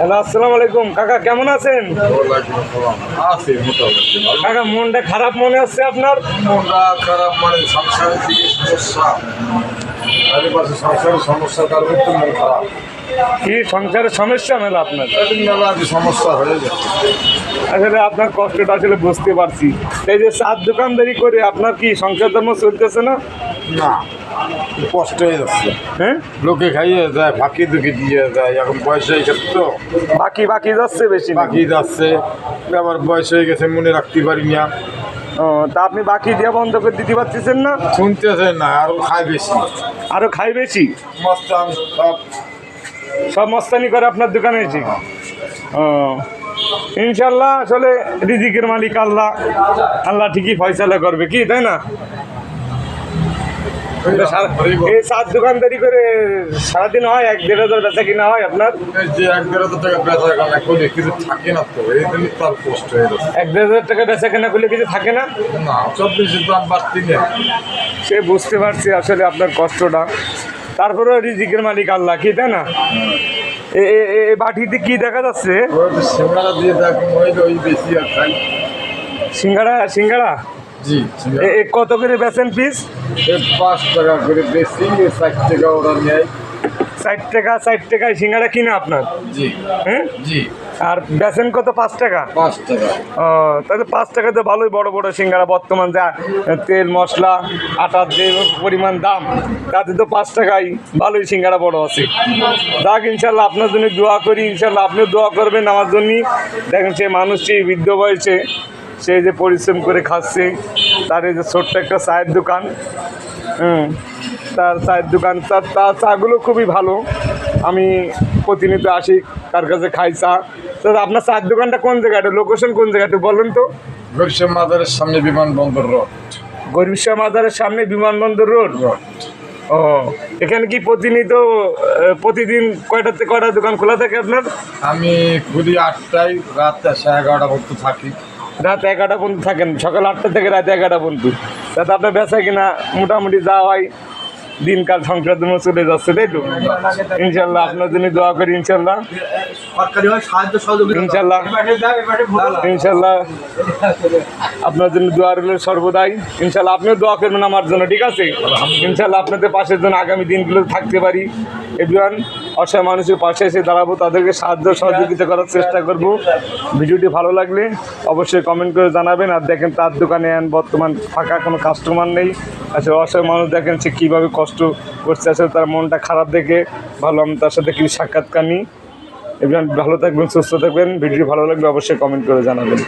Hello আসসালামু আলাইকুম। কাকা কেমন আছেন? আছে কাকা মনটা খারাপ মনে হচ্ছে আপনার? মনটা খারাপ মানে সংসারের দিকে সমস্যা। চারিপাশে সংসারের সমস্যার কারণে তো মন খারাপ। কি সংসারের সমস্যা মেলা আপনার? মেলা সমস্যা হয়ে আসলে আপনার কষ্টটা আসলে বুঝতে পারছি। এই যে চার দোকানদারি করে আপনার কি সংসার ধর্ম চলতেছে না? না। কষ্ট হয়ে যাচ্ছে। হ্যাঁ? লোকে খাইয়ে যায় ফাঁকি দুঃখে দিয়ে যায় এখন বয়স হয়ে গেছে তো। বাকি বাকি যাচ্ছে বেশি? বাকি যাচ্ছে আবার বয়স হয়ে গেছে মনে রাখতে পারি না। ও, তা আপনি বাকি দিয়ে বন্ধ করে দিতে পারতেছেন না? শুনতেছে না আরও খায় বেশি। আরও খাই বেশি? মস্তান সব। সব মস্তানি করে আপনার দোকানে এসে ও ইনশাল্লাহ আসলে রিজিকের মালিক আল্লাহ। আল্লাহ ঠিকই ফয়সালা করবে কি তাই না? এই সাত দোকানদারি করে সারাদিন হয় এক দেড় হাজার বেচা কিনা হয় আপনার? যে এক দেড় হাজার টাকা বেচা কেনা করে কিছু থাকে না তো এই জন্য তার কষ্ট হয়ে যাচ্ছে। এক দেড় হাজার টাকা বেচা কেনা করলে কিছু থাকে না? না দাম বাড়তি না সে বুঝতে পারছি আসলে আপনার কষ্টটা। তারপরে রিজিকের মালিক আল্লাহ কি তাই না? এ- বাটিতে কি দেখা যাচ্ছে? সিঙ্গারা দিয়ে দেখুন ওই ওই বেশি আর সিঙ্গাড়া সিঙ্গাড়া জি কত করে বেচেন পিস পাঁচ টাকা করে বেশি ষাট টাকা ওরা নেয়। ষাট টাকা ষাট টাকায় সিঙ্গাড়া কিনা আপনার? জি। হ্যাঁ? জি। আর বেচেন কত পাঁচ টাকা? পাঁচ টাকা। ও তাহলে পাঁচ টাকা তো ভালোই বড় বড় সিঙ্গারা। বর্তমান যা তেল মশলা আটার যে পরিমাণ দাম তাতে তো পাঁচ টাকাই ভালোই সিঙ্গারা বড় আছে। যাক ইনশাল্লাহ আপনার জন্য দোয়া করি ইনশাল্লাহ আপনিও দোয়া করবেন আমার জন্যই। দেখেন সে মানুষটি বৃদ্ধ বয়সে সে যে পরিশ্রম করে খাচ্ছে তার এই যে ছোট্ট একটা চায়ের দোকান হুম তার চায়ের দোকান তার তার চাগুলো খুবই ভালো। আমি প্রতিনিয়ত আসি তার কাছে খাই চা। তো আপনার চায়ের দোকানটা কোন জায়গাটা? লোকেশন কোন জায়গাটা বলুন তো। গরিব মাদারের সামনে বিমানবন্দর রোড। গরিব শাহ মাজারের সামনে বিমানবন্দর রোড? রোড। ও এখানে কি প্রতিনিয়ত প্রতিদিন কয়টা থেকে কয়টা দোকান খোলা থাকে আপনার? আমি খুবই আটটায় রাত সাড়ে এগারোটা পর্যন্ত থাকি। রাত এগারোটা পর্যন্ত থাকেন। সকাল আটটা থেকে রাত এগারোটা পর্যন্ত। তাতে আপনার বেচা কিনা মোটামুটি যাওয়া হয় দিনকাল সংসার জন্য চলে যাচ্ছে তাই তো? ইনশাল্লাহ আপনার জন্য দোয়া করি ইনশাল্লাহ ইনশাল্লাহ ইনশাল্লাহ আপনার জন্য দোয়া রইল সর্বদাই। ইনশাল্লাহ আপনিও দোয়া করবেন আমার জন্য ঠিক আছে? ইনশাল্লাহ আপনাদের পাশের জন্য আগামী দিনগুলো থাকতে পারি। এভরিওয়ান অসহায় মানুষের পাশে এসে দাঁড়াবো তাদেরকে সাহায্য সহযোগিতা করার চেষ্টা করব। ভিডিওটি ভালো লাগলে অবশ্যই কমেন্ট করে জানাবেন আর দেখেন তার দোকানে এন বর্তমান ফাঁকা কোনো কাস্টমার নেই। আসলে অসহায় মানুষ দেখেন সে কীভাবে কষ্ট করছে। আসলে তার মনটা খারাপ দেখে ভালো, আমি তার সাথে কিছু সাক্ষাৎকার নিই। এবার ভালো থাকবেন, সুস্থ থাকবেন। ভিডিও ভালো লাগবে অবশ্যই কমেন্ট করে জানাবেন।